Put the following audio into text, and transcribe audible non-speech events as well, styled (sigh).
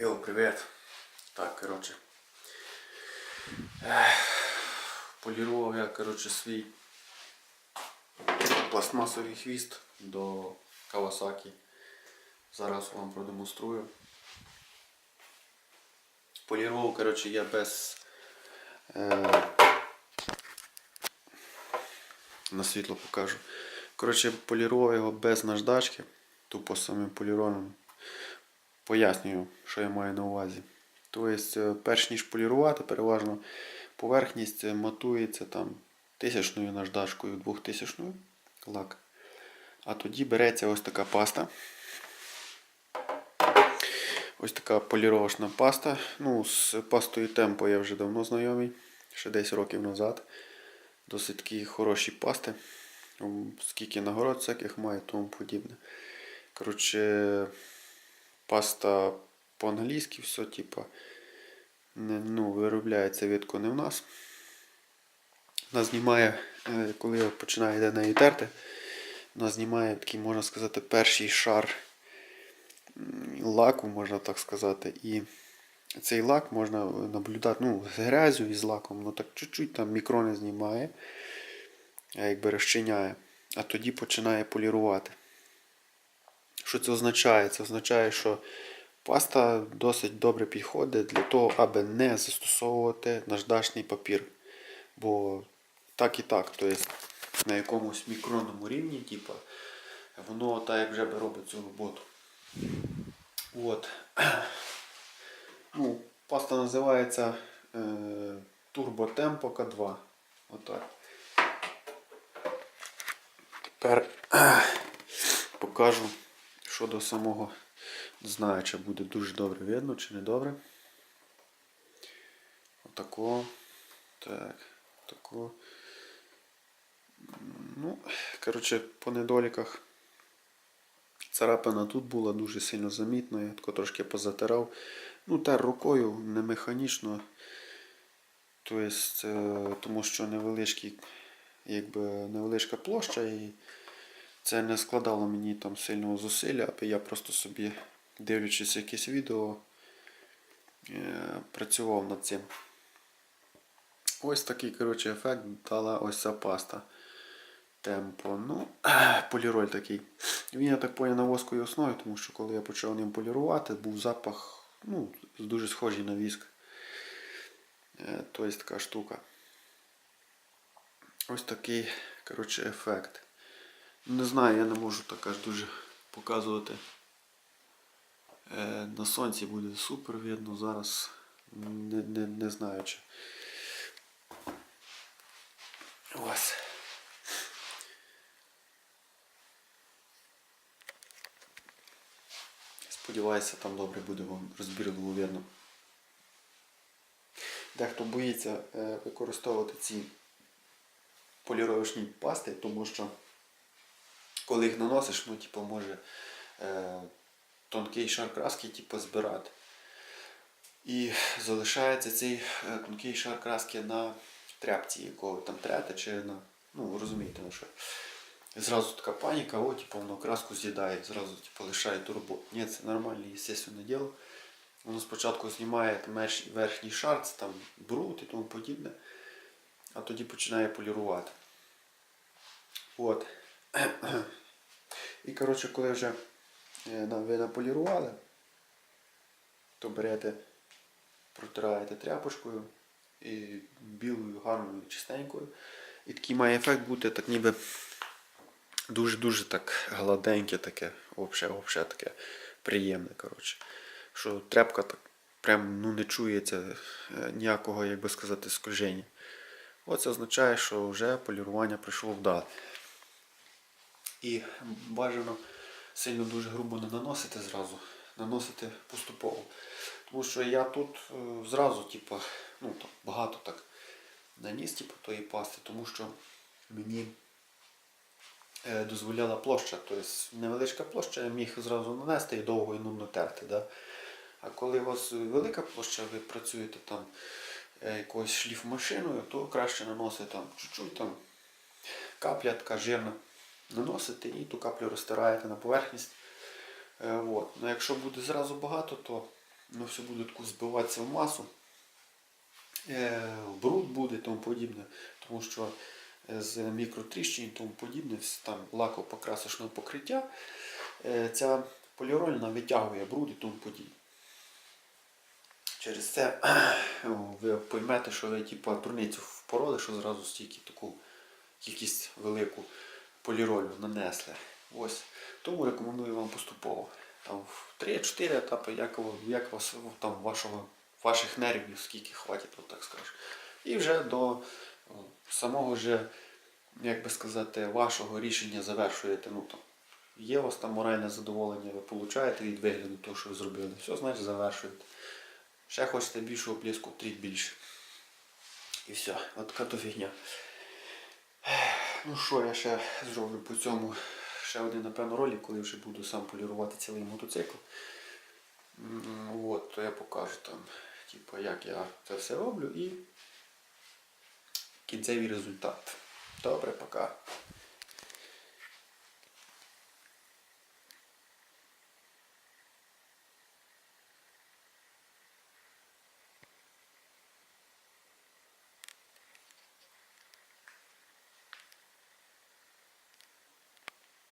Йоу, привіт. Так, коротше. Полірував я, коротше, свій пластмасовий хвіст до Kawasaki. Зараз вам продемонструю. Полірував, коротше, я без. Е, на світло покажу. Коротше, полірував його без наждачки, тупо самим поліроном. Пояснюю, що я маю на увазі. Тобто, е, перш ніж полірувати, переважно поверхність е, матується там тисячною наждачкою, двохтисячною лак. А тоді береться ось така паста. Ось така поліровочна паста. Ну, з пастою темпо я вже давно знайомий, ще 10 років назад. Досить такі хороші пасти. Скільки нагород всяких має, тому подібне. Коротше, паста по-англійськи, все, типа, ну, виробляється відко не в нас. Вона знімає, е, коли починає неї терти, вона знімає такий, можна сказати, перший шар лаку, можна так сказати. І цей лак можна наблюдати ну, з грязю і з лаком, ну так чуть-чуть там мікрони знімає, якби розчиняє, а тоді починає полірувати. Що це означає? Це означає, що паста досить добре підходить для того, аби не застосовувати наждачний папір. Бо так і так, тобто на якомусь мікронному рівні, типу, воно так як вже би робить цю роботу. От. (clears throat) Ну, паста називається е, Turbo Tempo K2. Отак. Тепер (clears throat) покажу щодо самого. Не знаю, чи буде дуже добре видно, чи не добре. Отако. Так. Тако. Ну, коротше, по недоліках. Царапина тут була дуже сильно замітна, я тако трошки позатирав. Ну, тер рукою, не механічно. Тобто, тому що невеличкий, якби невеличка площа і це не складало мені там сильного зусилля, аби я просто собі, дивлячись якесь відео, е, працював над цим. Ось такий коротше, ефект дала ось ця паста. Темпо. Ну, (clears throat) поліроль такий. Він, я так поняв, на восковій основі, тому що коли я почав ним полірувати, був запах ну, дуже схожий на віск. Тобто така штука. Ось такий коротше, ефект. Не знаю, я не можу так аж дуже показувати. Е, На сонці буде супер видно, зараз не, не, не знаю чи. Ось. Сподіваюся, там добре буде вам розбірливо видно. Дехто боїться е, використовувати ці поліровочні пасти, тому що коли їх наносиш, ну, типу, може е, тонкий шар краски типу, збирати. І залишається цей е, тонкий шар краски на тряпці, якого там трете, чи на. Ну, розумієте, на що. Зразу така паніка, о, типу, воно краску з'їдає, зразу типу, лишає ту роботу. Ні, це нормальне, естественно, діло. Воно спочатку знімає верхній шар, це там бруд і тому подібне, а тоді починає полірувати. От. (clears throat) І коротше, коли вже е, ви наполірували, то берете, протираєте тряпочкою і білою, гарною, чистенькою. І такий має ефект бути так ніби дуже-дуже так гладеньке таке, взагалі таке приємне. коротше. Що тряпка так прям ну, не чується е, ніякого, як би сказати, скольження. Оце означає, що вже полірування прийшло вдало. І бажано сильно дуже грубо не наносити зразу, наносити поступово. Тому що я тут е, зразу, типу, ну, там, багато так наніс типу, тої пасти, тому що мені е, дозволяла площа. Тобто невеличка площа, я міг зразу нанести і довго і нудно терти. Да? А коли у вас велика площа, ви працюєте там е, якоюсь шліфмашиною, то краще наносити там чуть-чуть там капля така жирна наносите і ту каплю розтираєте на поверхність. Е, от. Ну, якщо буде зразу багато, то воно все буде таку збиватися в масу. Е, бруд буде і тому подібне, тому що е, з мікротріщин і тому подібне, там лакоpoкрасочного покриття, ця полірольна витягує бруд і тому подібне. Через це ви поймете, що ви типу, турницю впороли, що зразу стільки таку кількість велику поліролю нанесли. Ось. Тому рекомендую вам поступово. Там в 3-4 етапи, як, як вас там вашого, ваших нервів, скільки хватить, от так скажу. І вже до самого же, як би сказати, вашого рішення завершуєте. Ну, там, є у вас там моральне задоволення, ви получаєте від вигляду того, що ви зробили. Все, значить завершуєте. Ще хочете більшого блиску, тріть більше. І все, от така то фігня. Ну що, я ще зроблю по цьому ще один, напевно, ролик, коли вже буду сам полірувати цілий мотоцикл. От, то я покажу там, типу, як я це все роблю і кінцевий результат. Добре, пока.